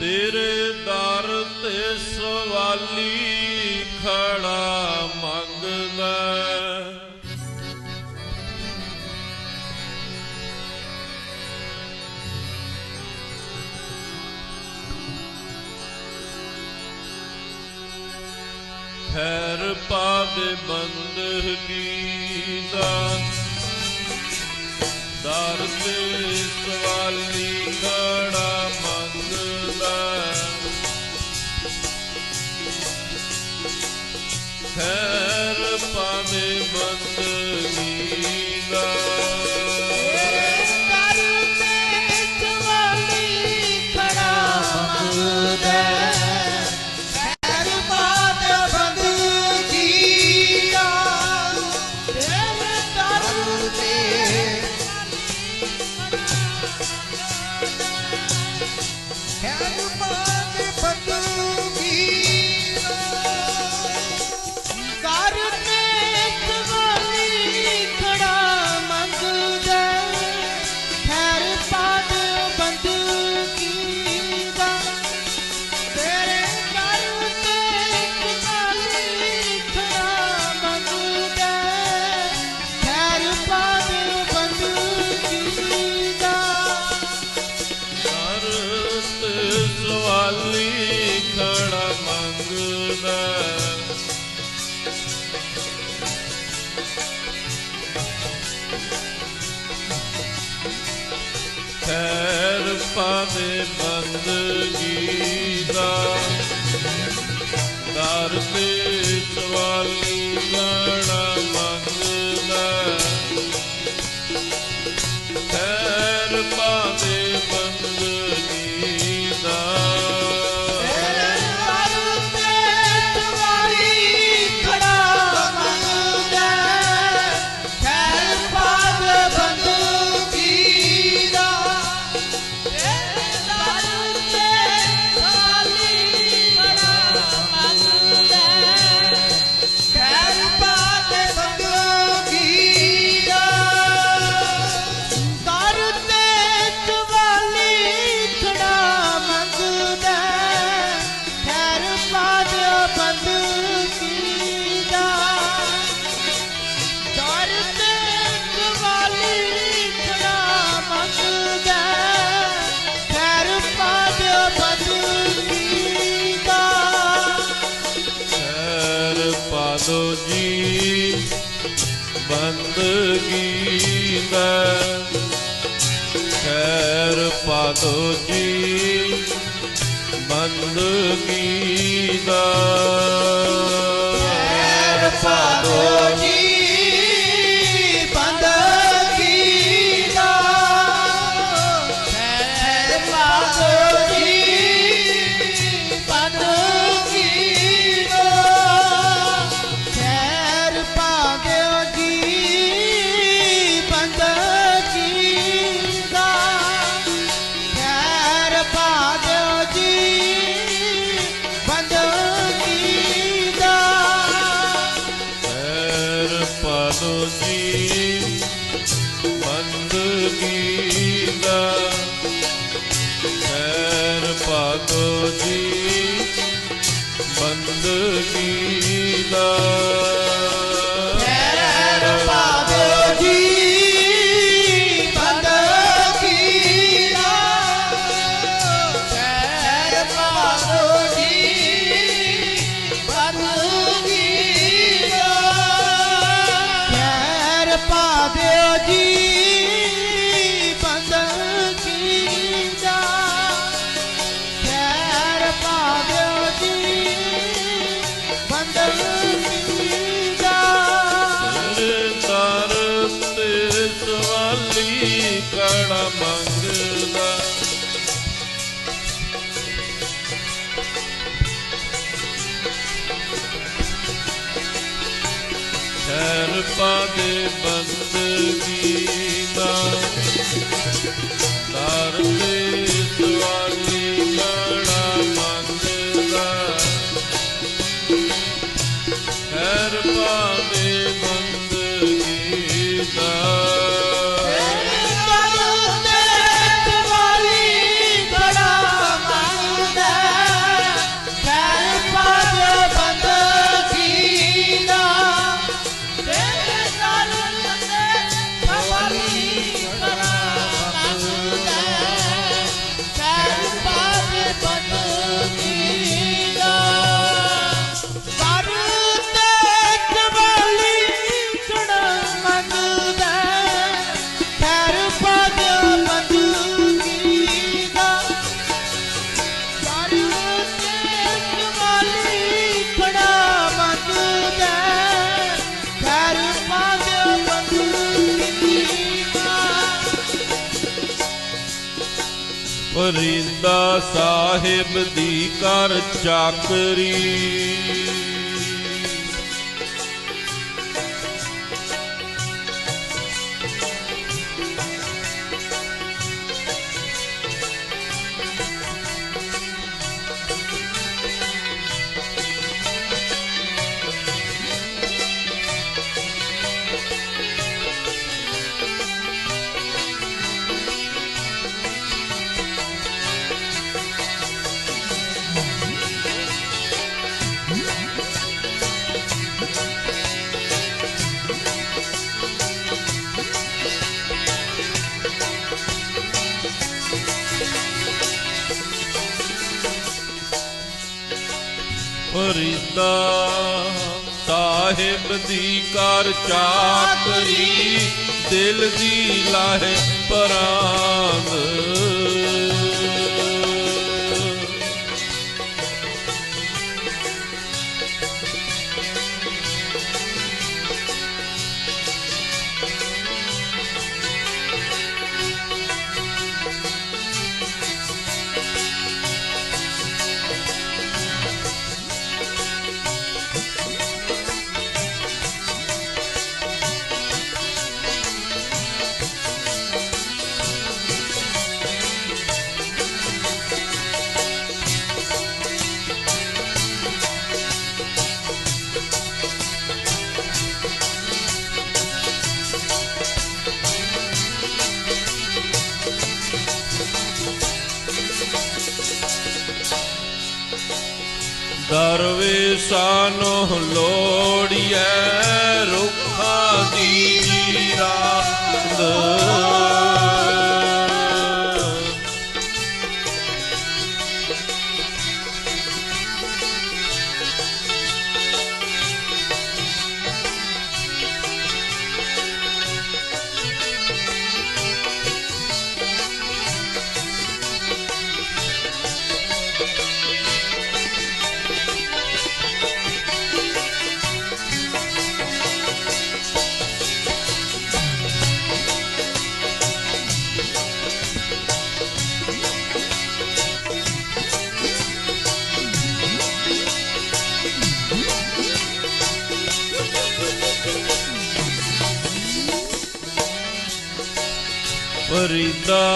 ਤੇਰੇ ਦਰ ਤੇ ਸਵਾਲੀ ਖੜਾ ਮੰਗਦਾ। ਖੈਰ ਪਾਵੇ ਬੰਦਗੀ ਦਾ ਦਰ ਤੇ ਸਵਾਲੀ ਖੜਾ ਖੈਰ ਪਾਵੇ ਮੰਦਰ the ਬੰਦਗੀ ਦਾ ਖੈਰ ਪਾਦੋ ਜੀ ਬੰਦਗੀ ਦਾ ਖੈਰ ਪਾਦੋ ਜੀ जिंदगी ला Padre Bazar. ਫਰੀਦਾ ਸਾਹਿਬ ਦੀ ਕਰ ਚਾਕਰੀ। ਫਰੀਦਾ ਸਾਹਿਬ ਦੀ ਕਰ ਚਾਕਰੀ ਦਿਲ ਦੀ ਲਾਹੇ ਪਰਾਂਦ ਸਾਨੂੰ ਨੂੰ ਲੋੜੀਐ ਰੁੱਖਾਂ ਦੀ। the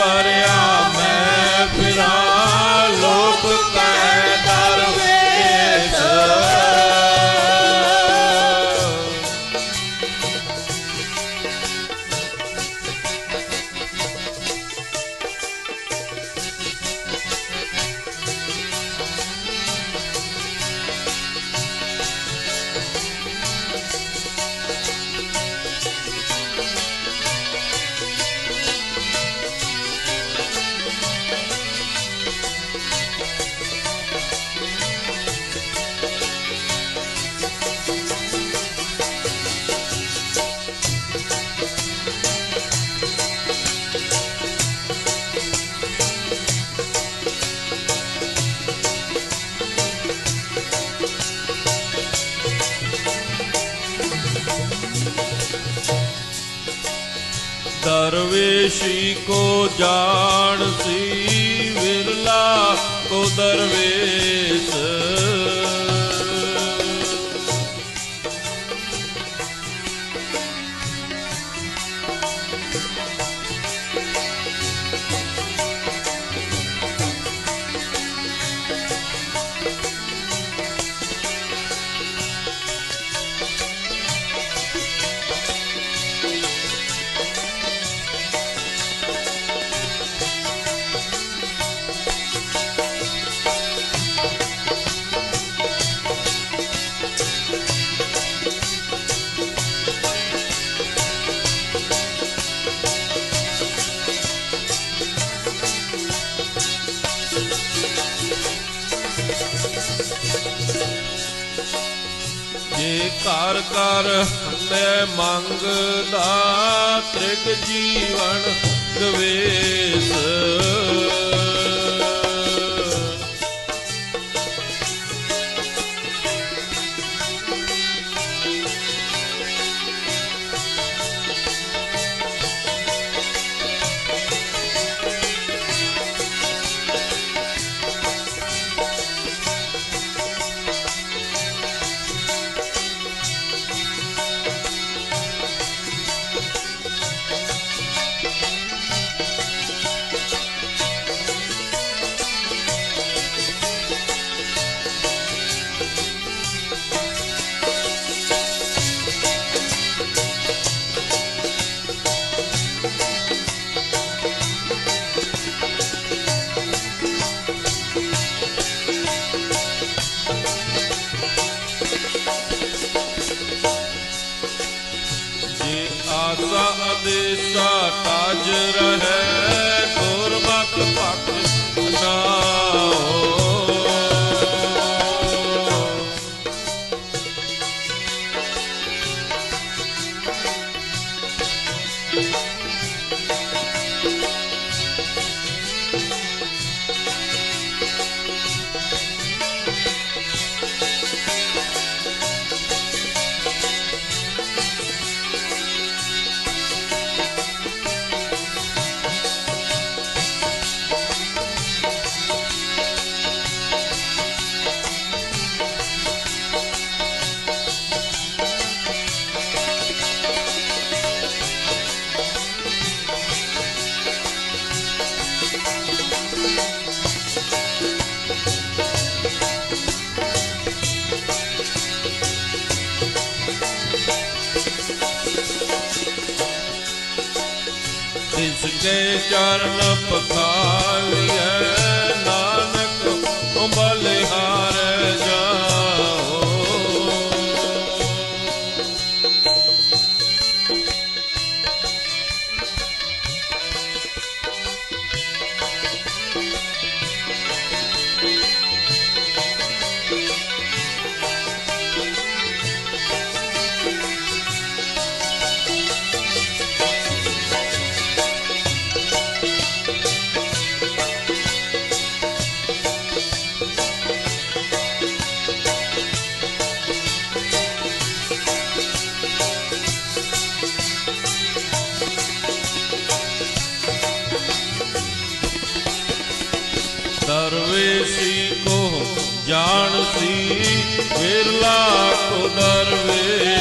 Faria. दरवेशी को जाणी विरला को दरवेश। ਜੇ ਘਰ ਘਰ ਮੈਂ ਮੰਗਦਾ ਤ੍ਰਿਗ ਜੀਵਨ ਦਵੇਸ਼। ਕੇ ਚਰਨ ਵਿਰਲਾ ਕੋ ਦਰਵੇਸ਼